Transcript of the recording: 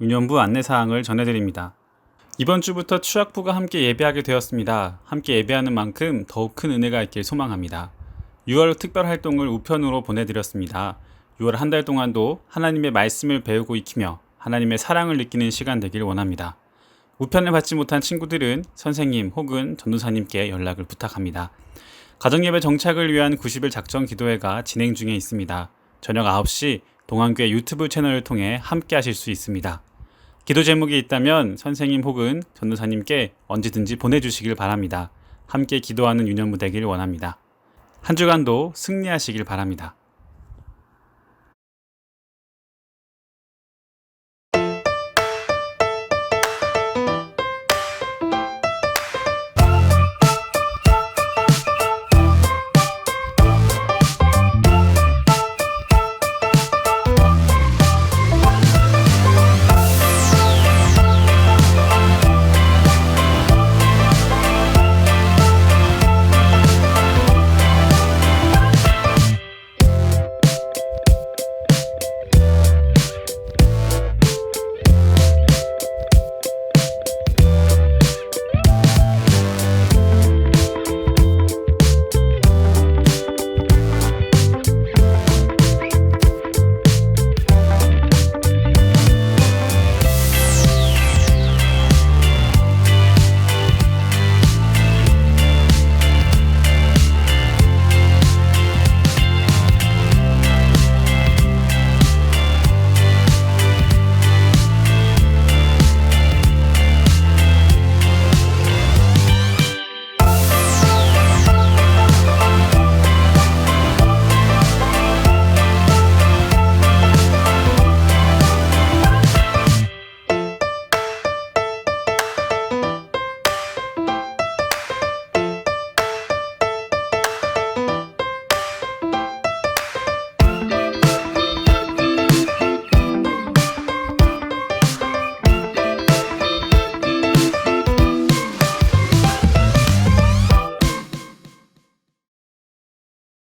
유년부 안내사항을 전해드립니다. 이번 주부터 추학부가 함께 예배하게 되었습니다. 함께 예배하는 만큼 더욱 큰 은혜가 있길 소망합니다. 6월 특별 활동을 우편으로 보내드렸습니다. 6월 한 달 동안도 하나님의 말씀을 배우고 익히며 하나님의 사랑을 느끼는 시간 되길 원합니다. 우편을 받지 못한 친구들은 선생님 혹은 전도사님께 연락을 부탁합니다. 가정예배 정착을 위한 90일 작전 기도회가 진행 중에 있습니다. 저녁 9시 동안교회 유튜브 채널을 통해 함께 하실 수 있습니다. 기도 제목이 있다면 선생님 혹은 전도사님께 언제든지 보내주시길 바랍니다. 함께 기도하는 유년부 되길 원합니다. 한 주간도 승리하시길 바랍니다.